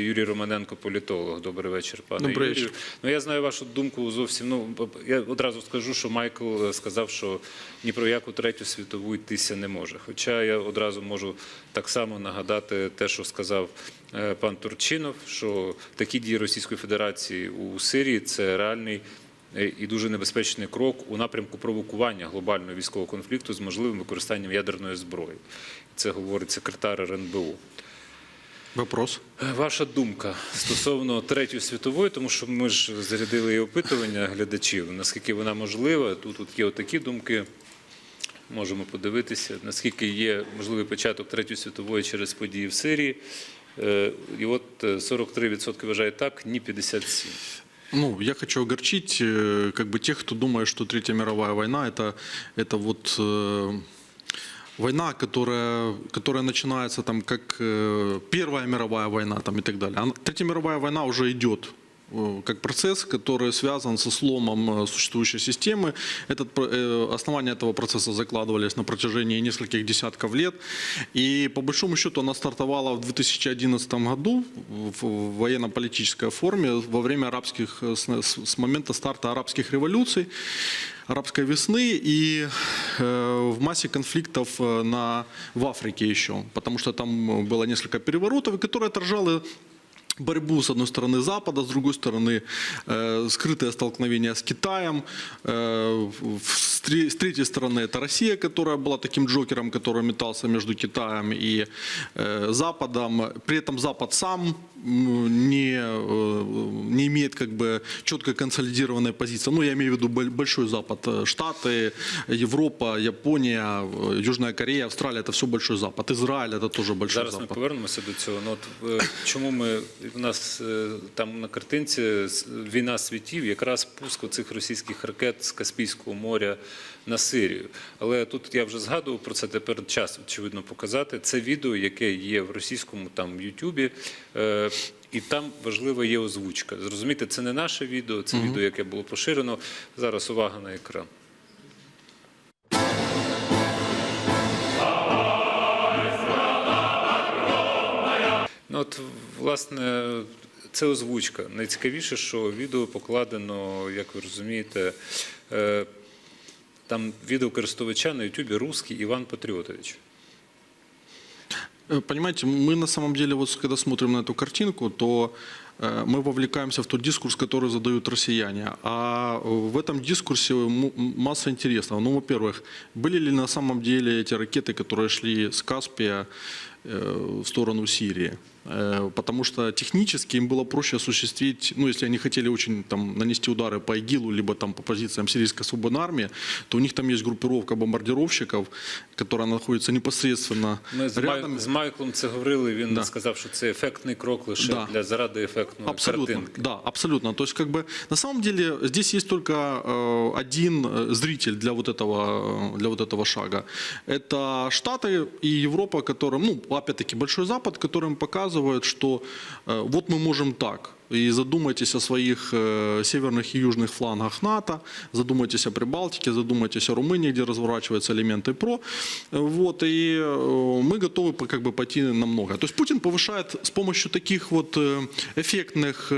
Юрій Романенко, політолог. Добрий вечір, пане Добрий Юрію. вечір. Ну я знаю вашу думку зовсім. Ну я одразу скажу, що Майкл е, сказав, що ні про яку третю світову йтися не може. Хоча я одразу можу так само нагадати те, що сказав е, пан Турчинов, що такі дії Російської Федерації у Сирії це реальний. е, І дуже небезпечний крок у напрямку провокування глобального військового конфлікту з можливим використанням ядерної зброї. Це говорить секретар РНБО. Вопрос. Ваша думка стосовно третьої світової, тому що ми ж зарядили і опитування глядачів, наскільки вона можлива. Тут, тут є отакі думки. Можемо подивитися, наскільки є можливий початок третьої світової через події в Сирії. Е, І от е, 43% вважають так, ні 57%. Ну, я хочу огорчить э, как бы тех, кто думает, что Третья мировая война это, это вот э, война, которая, которая начинается там как э, Первая мировая война там, и так далее. Третья мировая война уже идет как процесс, который связан со сломом э, существующей системы. Этот, э, основания этого процесса закладывались на протяжении нескольких десятков лет. И по большому счету она стартовала в 2011 году в военно-политической форме во время арабских, э, с, момента старта арабских революций, арабской весны и э, в массе конфликтов э, на, в Африке еще, потому что там э, было несколько переворотов, которые отражали борьбу, с одной стороны, Запада, с другой стороны, э, скрытое столкновение с Китаем, э, с, тре- с третьей стороны, это Россия, которая была таким джокером, который метался между Китаем и э, Западом. При этом Запад сам не, э, не имеет как бы четко консолидированной позиции. Ну, я имею в виду боль- большой Запад. Э, Штаты, Европа, Япония, э, Южная Корея, Австралия – это все большой Запад. Израиль – это тоже большой Зараз ми Запад. повернемося до цього. Ну, от, е, чому ми у нас е, там на картинці війна світів, якраз пуск цих російських ракет з Каспійського моря на Сирію. Але тут я вже згадував про це. Тепер час очевидно показати. Це відео, яке є в російському там Ютубі. Е, і там важлива є озвучка. Зрозумієте, це не наше відео, це відео, яке було поширено. Зараз увага на екран. Ну, от, власне, це озвучка. Найцікавіше, що відео покладено, як ви розумієте, е, там відео користувача на Ютубі русський Іван Патріотович. Э, Понимаете, мы на самом деле, вот когда смотрим на эту картинку, то э, мы вовлекаемся в тот дискурс, который задают россияне. А э, в этом дискурсе м- масса интересного. Ну, во-первых, были ли на самом деле эти ракеты, которые шли с Каспия э, в сторону Сирии? Э, Потому что технически им было проще осуществить, ну, если они хотели очень там нанести удары по ИГИЛу, либо там по позициям сирийской свободной армии, то у них там есть группировка бомбардировщиков, которая находится непосредственно Ми з, рядом. Май... з Майклом це говорили. Він Да. сказав, що це ефектний крок лише Да. для заради ефектної Абсолютно, картинки. да, абсолютно. То есть, как бы, на самом деле, здесь есть только э, один э, зритель для вот этого, э, для вот этого шага. Это Штаты и Европа, которым, ну, опять-таки, Большой Запад, которым показывают, что э, вот мы можем так. И задумайтесь о своих э, северных и южных флангах НАТО, задумайтесь о Прибалтике, задумайтесь о Румынии, где разворачиваются элементы ПРО. Вот, и э, мы готовы как бы пойти на многое. То есть Путин повышает с помощью таких вот э, эффектных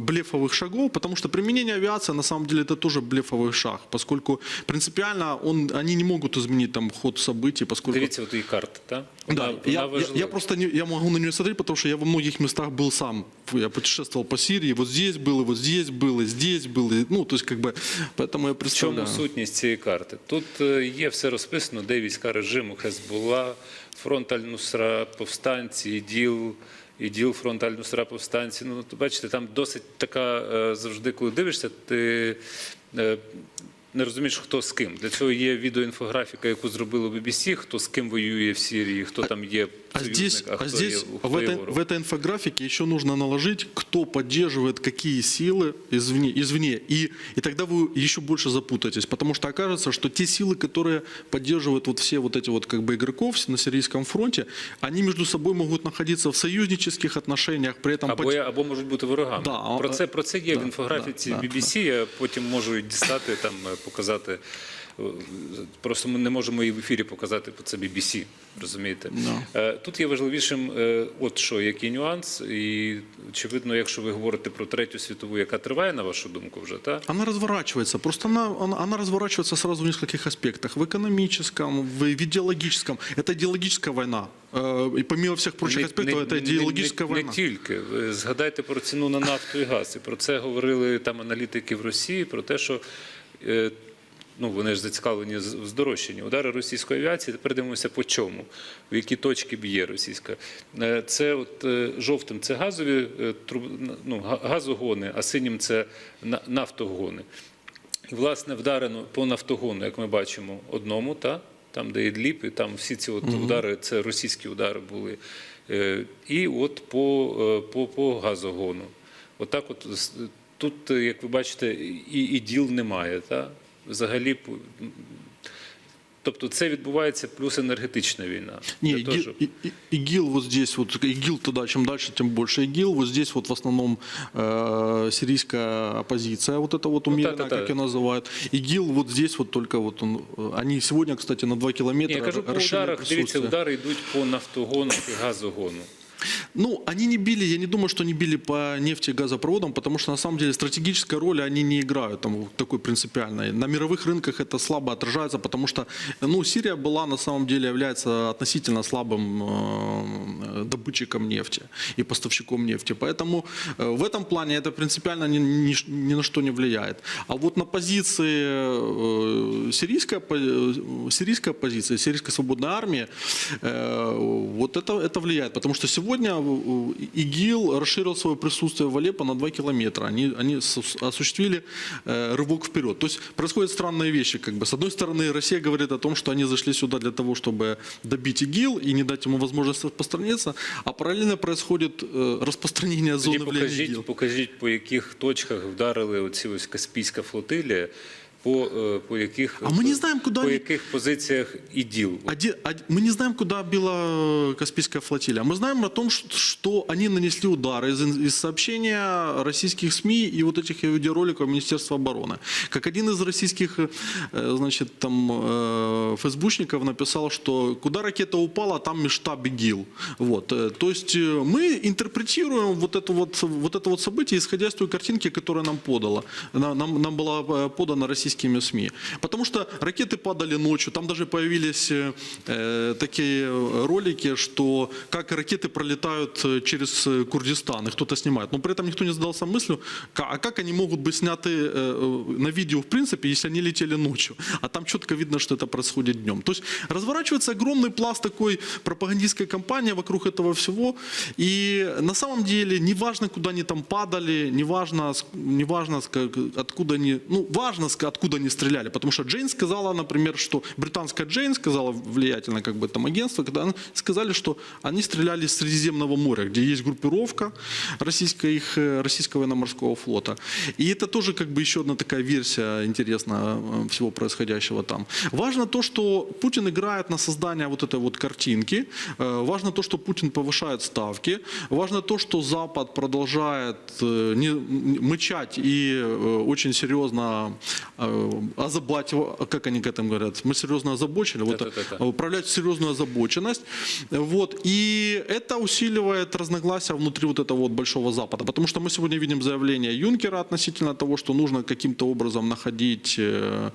блефовых шагов, потому что применение авиации на самом деле это тоже блефовый шаг, поскольку принципиально он, они не могут изменить там ход событий, поскольку... Дивіться, от і карта, так? Да, я, я, я просто не, я могу на нее смотреть, потому что я во многих местах был сам. Я путешествовал по Сирии, вот здесь был, и вот здесь был, и здесь был. И, ну, то есть, как бы, поэтому я В чому представляю. сутність цієї карти? Тут е, є все розписано, де війська режиму Хезболла, фронт Аль-Нусра, повстанці, іділ, іділ, фронт Аль-Нусра, повстанці. Ну, то бачите, там досить така е, завжди, коли дивишся, ти е, не розумієш, хто з ким. Для цього є відеоінфографіка, яку зробили BBC, хто з ким воює в Сирії, хто там є А здесь, союзник, а а хто здесь є, хто в, є этой, ворог. в этой инфографике еще нужно наложить, кто поддерживает какие силы извне. извне. И, и тогда вы еще больше запутаетесь, потому что окажется, что те силы, которые поддерживают вот все вот эти вот как бы игроков на сирийском фронте, они между собой могут находиться в союзнических отношениях, при этом... Або, под- я- або можуть бути ворогами. Да, а- про, це, про це є да, в інфографіці да, да, BBC, я потім можу і дістати, там, е, показати. е, просто ми не можемо і в ефірі показати по це BBC, розумієте? Да. Е, Тут є важливішим, е, от що, який нюанс, і очевидно, якщо ви говорите про третю світову, яка триває, на вашу думку, вже так? Она разворачивается. Просто она, она, она разворачивается сразу в нескольких аспектах. В экономическом, в идеологическом. Это идеологическая война. Э, И помимо всех прочих аспектов, это идеологическая не, война. Не тільки. Ви Згадайте про ціну на нафту і газ. І про це говорили там аналітики в Росії, про те, що е, ну, вони ж зацікавлені в здорожчанні. Удари російської авіації, тепер дивимося по чому, в які точки б'є російська. Е, Це от е, жовтим це газові е, ну, газогони, а синім це нафтогони. І, власне, вдарено по нафтогону, як ми бачимо, одному, та? там, де Ідліп, і там всі ці от удари, це російські удари були. Е, І от по, е, по, по газогону. Отак от, тут, е, як ви бачите, і, і діл немає. Та? Взагалі, по- м, тобто це відбувається плюс енергетична війна. Не, Для того, ИГИЛ, щоб- И- И- ИГИЛ вот здесь, вот ИГИЛ туда, чем дальше, тем больше ИГИЛ. Вот здесь вот в основном э, сирийская оппозиция, вот это вот умеренная, да-да-да. как ее называют. ИГИЛ вот здесь вот только вот он, э, они сегодня, кстати, на 2 Ні, километра я кажу по расширили ударах, дивіться, присутствие. удари йдуть по нафтогону і газогону. Ну, они не били, я не думаю, что они били по нефти и газопроводам, потому что на самом деле стратегической роли они не играют там такой принципиальной. На мировых рынках это слабо отражается, потому что, ну, Сирия была на самом деле является относительно слабым э, добытчиком нефти и поставщиком нефти. Поэтому э, в этом плане это принципиально ни, ни ни на что не влияет. А вот на позиции э, сирийской, э, сирийской оппозиции, сирийской свободной армии, вот это, это влияет. Потому что сегодня ИГИЛ расширил свое присутствие в Алеппо на 2 километра. Они, они осуществили рывок вперед. То есть происходят странные вещи. Как бы. С одной стороны, Россия говорит о том, что они зашли сюда для того, чтобы добить ИГИЛ и не дать ему возможность распространиться, а параллельно происходит э, распространение Тоді зоны влияния ИГИЛ. покажіть, покажіть, по яких точках вдарили оці ось Каспійська флотилія, по, е, по яких, А ми не знаємо, куди по вони- яких позиціях іділ. Оде- од- Мы не знаем, куда била э, Каспийская флотилия. Мы знаем о том, ш- что они нанесли удары из, из сообщения российских СМИ и вот этих видеороликов Министерства обороны. Как один из российских э, значит, там, э, фейсбучников написал, что куда ракета упала, там межштаб ИГИЛ. Вот. э, То есть э, мы интерпретируем вот это вот, вот это вот событие, исходя из той картинки, которая нам подала. Нам, нам, нам была э, подана российскими СМИ. Потому что ракеты падали ночью. Там даже появились э, такие ролики, что как ракеты пролетают э, через Курдистан, и кто-то снимает. Но при этом никто не задался мыслью, а как они могут быть сняты э, э, на видео в принципе, если они летели ночью. А там четко видно, что это происходит днем. То есть разворачивается огромный пласт такой пропагандистской кампании вокруг этого всего. И на самом деле неважно, куда они там падали, неважно, неважно откуда они, ну важно, с- откуда они стреляли. Потому что Джейн сказала, например, что британская Джейн сказала влиятельно как бы там агентство, когда они сказали, что они стреляли из Средиземного моря, где есть группировка российского, их, э, российского военно-морского флота. И это тоже как бы еще одна такая версия интересная э, всего происходящего там. Важно то, что Путин играет на создание вот этой вот картинки. Э, Важно то, что Путин повышает ставки. Важно то, что Запад продолжает мычать и очень серьезно э, озабать, как они к этому говорят, мы серьезно озабочили, вот, э, управлять серьезную озабоченность. Вот. И это усиливает разногласия внутри вот этого вот большого Запада. Потому что мы сегодня видим заявление Юнкера относительно того, что нужно каким-то образом находить э,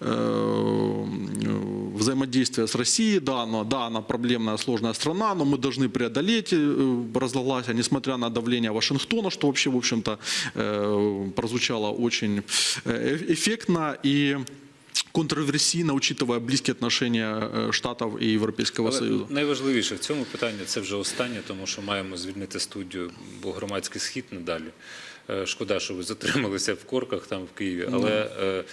э, взаимодействие с Россией. Да, она, да, она проблемная, сложная страна, но мы должны преодолеть э, разногласия, несмотря на давление Вашингтона, что вообще, в общем-то, э, прозвучало очень э, эффектно и контроверсійно, учитывая близькі отношения э, Штатов и Европейского Але Союза. найважливіше в цьому питанні це вже останнє, тому що маємо звільнити студію, бо громадський схід надалі. Е, Шкода, що ви затрималися в корках там в Києві. Але е,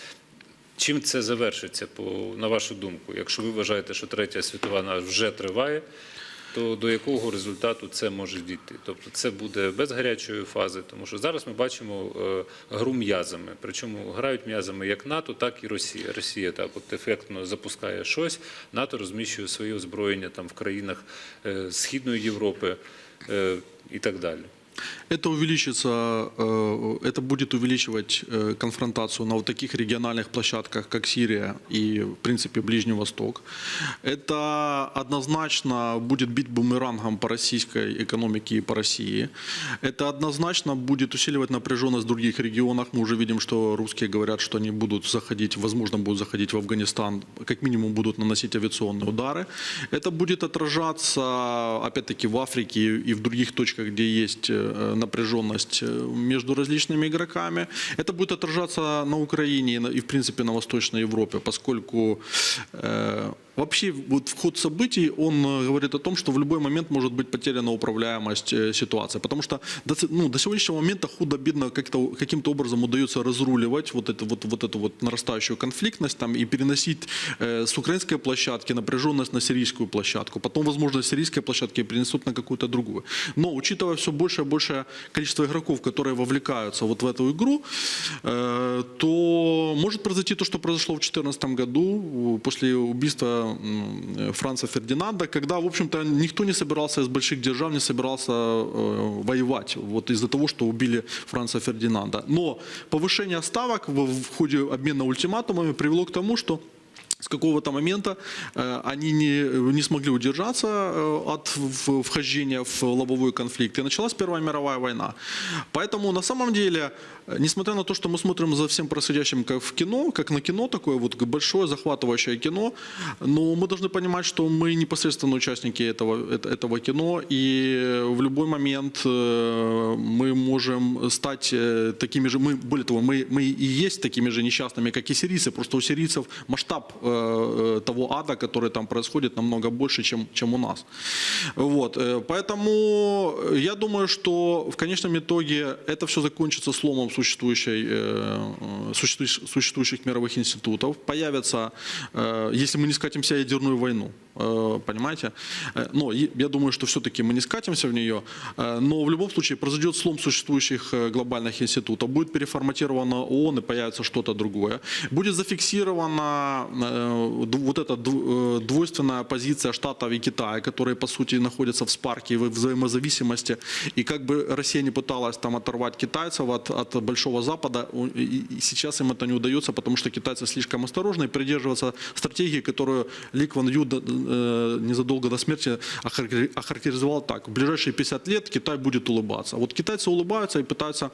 чим це завершиться, по, на вашу думку? Якщо ви вважаєте, що третя світова війна вже триває, то до якого результату це може дійти? Тобто це буде без гарячої фази, тому що зараз ми бачимо е, гру м'язами. Причому грають м'язами як НАТО, так і Росія. Росія так от ефектно запускає щось, НАТО розміщує своє озброєння там в країнах е, Східної Європи е, і так далі. Это увеличится, э, это будет увеличивать э, конфронтацию на вот таких региональных площадках, как Сирия и, в принципе, Ближний Восток. Это однозначно будет бить бумерангом по российской экономике и по России. Это однозначно будет усиливать напряженность в других регионах. Мы уже видим, что русские говорят, что они будут заходить, возможно, будут заходить в Афганистан, как минимум будут наносить авиационные удары. Это будет отражаться, опять-таки, в Африке и в других точках, где есть э, напряженность э, между различными игроками. Это будет отражаться на Украине и, в принципе, на Восточной Европе, поскольку э, Вообще, вот вход событий, он э, говорит о том, что в любой момент может быть потеряна управляемость э, ситуации. Потому что до, ну, до сегодняшнего момента худо-бедно как-то, каким-то образом удается разруливать вот, это, вот, вот эту вот нарастающую конфликтность там, и переносить э, с украинской площадки напряженность на сирийскую площадку. Потом, возможно, сирийской площадки перенесут на какую-то другую. Но, учитывая все большее и большее количество игроков, которые вовлекаются вот в эту игру, э, то может произойти то, что произошло в 2014 году э, после убийства Франца Фердинанда, когда, в общем-то, никто не собирался из больших держав, не собирался э, воевать вот из-за того, что убили Франца Фердинанда. Но повышение ставок в ходе обмена ультиматумами привело к тому, что с какого-то момента э, они не, не смогли удержаться э, от в- вхождения в лобовой конфликт. И началась Первая мировая война. Поэтому на самом деле, э, несмотря на то, что мы смотрим за всем происходящим как в кино, как на кино такое вот большое захватывающее кино, но мы должны понимать, что мы непосредственно участники этого, это- этого кино, и в любой момент э, мы можем стать э, такими же, мы, более того, мы, мы и есть такими же несчастными, как и сирийцы, просто у сирийцев масштаб э, того ада, который там происходит, намного больше, чем, чем у нас. Вот. э, Поэтому я думаю, что в конечном итоге это все закончится сломом существующей, э, э, существующих, мировых институтов. Появится, э, если мы не скатимся ядерную войну, э, понимаете? Э, Но я думаю, что все-таки мы не скатимся в нее, э, но в любом случае произойдет слом существующих э, глобальных институтов, будет переформатировано ООН и появится что-то другое. Будет зафиксирована э, д- вот эта э, двойственная позиция Штатов и Китая, которые, по сути, находятся в спарке в взаимозависимости. И как бы Россия не пыталась там оторвать китайцев от, от Большого Запада, и, сейчас им это не удается, потому что китайцы слишком осторожны и придерживаются стратегии, которую Ли Кван Ю э, незадолго до смерти охарактери- охарактеризовал так. В ближайшие 50 лет Китай будет улыбаться. Вот китайцы улыбаются и пытаются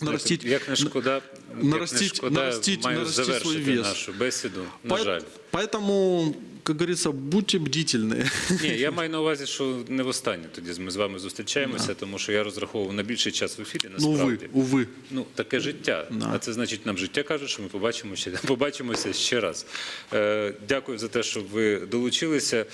нарастить... Як не шкода, як наростить- не шкода наростить- маю наростить свой завершити вес. нашу бесіду. На По- жаль. Поэтому, как говорится, будьте бдительны. Ні, я маю на увазі, що не востаннє тоді ми з вами зустрічаємося, тому що я розраховував на більший час в ефірі. Ну, увы, Насправді. увы. Ну, таке життя. А це значить, нам життя каже, що ми побачимося, побачимося ще раз. Е, дякую за те, що ви долучилися.